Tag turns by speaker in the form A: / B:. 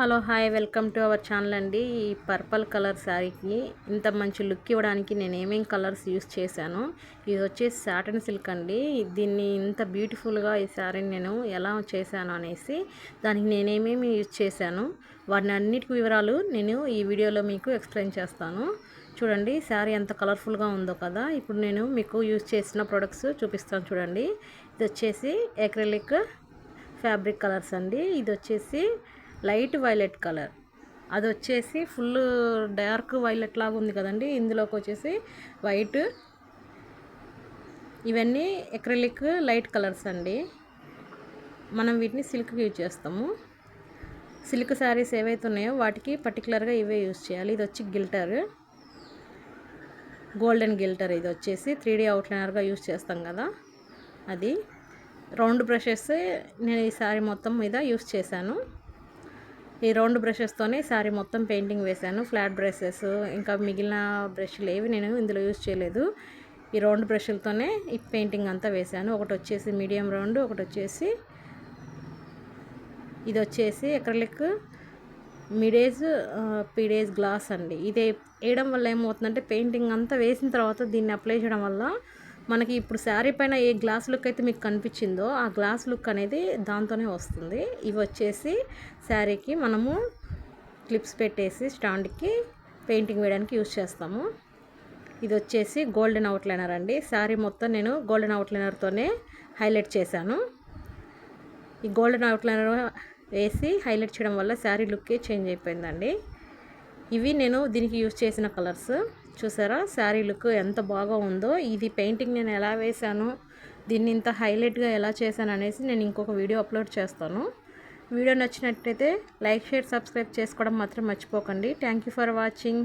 A: Hello hi welcome to our channel అండి. ఈ purple colour శారీకి ఇంత మంచి లుక్ ఇవ్వడానికి నేను ఏమేం కలర్స్ యూస్ చేశాను. ఇది వచ్చేసి సాటన్ సిల్క్ అండి. దీన్ని ఇంత బ్యూటిఫుల్గా ఈ శారీని నేను ఎలా చేశాను అనేసి దానికి నేనేమేమి యూజ్ చేశాను. వాటిని అన్నిటి వివరాలు నేను ఈ వీడియోలో మీకు ఎక్స్ప్లెయిన్ చేస్తాను. చూడండి శారీ ఎంత కలర్ఫుల్గా ఉందో కదా. ఇప్పుడు నేను మీకు యూజ్ చేసిన ప్రొడక్ట్స్ చూపిస్తాను చూడండి. ఇది వచ్చేసి ఎక్రిలిక్ ఫ్యాబ్రిక్ కలర్స్ అండి. ఇది వచ్చేసి లైట్ వైలెట్ కలర్. అది వచ్చేసి ఫుల్ డార్క్ వైలెట్ లాగా ఉంది కదండి. ఇందులోకి వచ్చేసి వైట్. ఇవన్నీ ఎక్రిలిక్ లైట్ కలర్స్ అండి. మనం వీటిని సిల్క్ యూజ్ చేస్తాము. సిల్క్ శారీస్ ఏవైతే ఉన్నాయో వాటికి పర్టికులర్గా ఇవే యూజ్ చేయాలి. ఇది వచ్చి గిల్టర్. గోల్డెన్ గిల్టర్ ఇది వచ్చేసి త్రీ డీ అవుట్లైనర్గా యూజ్ చేస్తాం కదా. అది. రౌండ్ బ్రషెస్ నేను ఈ శారీ మొత్తం మీద యూస్ చేశాను. ఈ రౌండ్ బ్రషెస్తోనే శారీ మొత్తం పెయింటింగ్ వేశాను. ఫ్లాట్ బ్రషెస్ ఇంకా మిగిలిన బ్రష్లు ఏవి నేను ఇందులో యూజ్ చేయలేదు. ఈ రౌండ్ బ్రష్లతోనే ఈ పెయింటింగ్ అంతా వేశాను. ఒకటి వచ్చేసి మీడియం రౌండ్ ఒకటి వచ్చేసి ఇది వచ్చేసి ఎక్రలిక్ మిడేజ్ పీడేజ్ గ్లాస్ అండి. ఇది వేయడం వల్ల ఏమవుతుందంటే పెయింటింగ్ అంతా వేసిన తర్వాత దీన్ని అప్లై చేయడం వల్ల మనకి ఇప్పుడు శారీ పైన ఏ గ్లాస్ లుక్ అయితే మీకు కనిపించిందో ఆ గ్లాస్ లుక్ అనేది దాంతోనే వస్తుంది. ఇవి వచ్చేసి శారీకి మనము క్లిప్స్ పెట్టేసి స్టాండ్కి పెయింటింగ్ వేయడానికి యూజ్ చేస్తాము. ఇది వచ్చేసి గోల్డెన్ అవుట్లైనర్ అండి. శారీ మొత్తం నేను గోల్డెన్ అవుట్లైనర్తోనే హైలైట్ చేశాను. ఈ గోల్డెన్ అవుట్లైనర్ వేసి హైలైట్ చేయడం వల్ల శారీ లుక్కే చేంజ్ అయిపోయిందండి. ఇవి నేను దీనికి యూజ్ చేసిన కలర్స్. చూసారా? శారీ లుక్ ఎంత బాగా ఉందో. ఇది పెయింటింగ్ నేను ఎలా వేశాను దీన్ని ఇంత హైలైట్గా ఎలా చేశాను అనేసి నేను ఇంకొక వీడియో అప్లోడ్ చేస్తాను. వీడియో నచ్చినట్టయితే లైక్ షేర్ సబ్స్క్రైబ్ చేసుకోవడం మాత్రం మర్చిపోకండి. Thank for watching.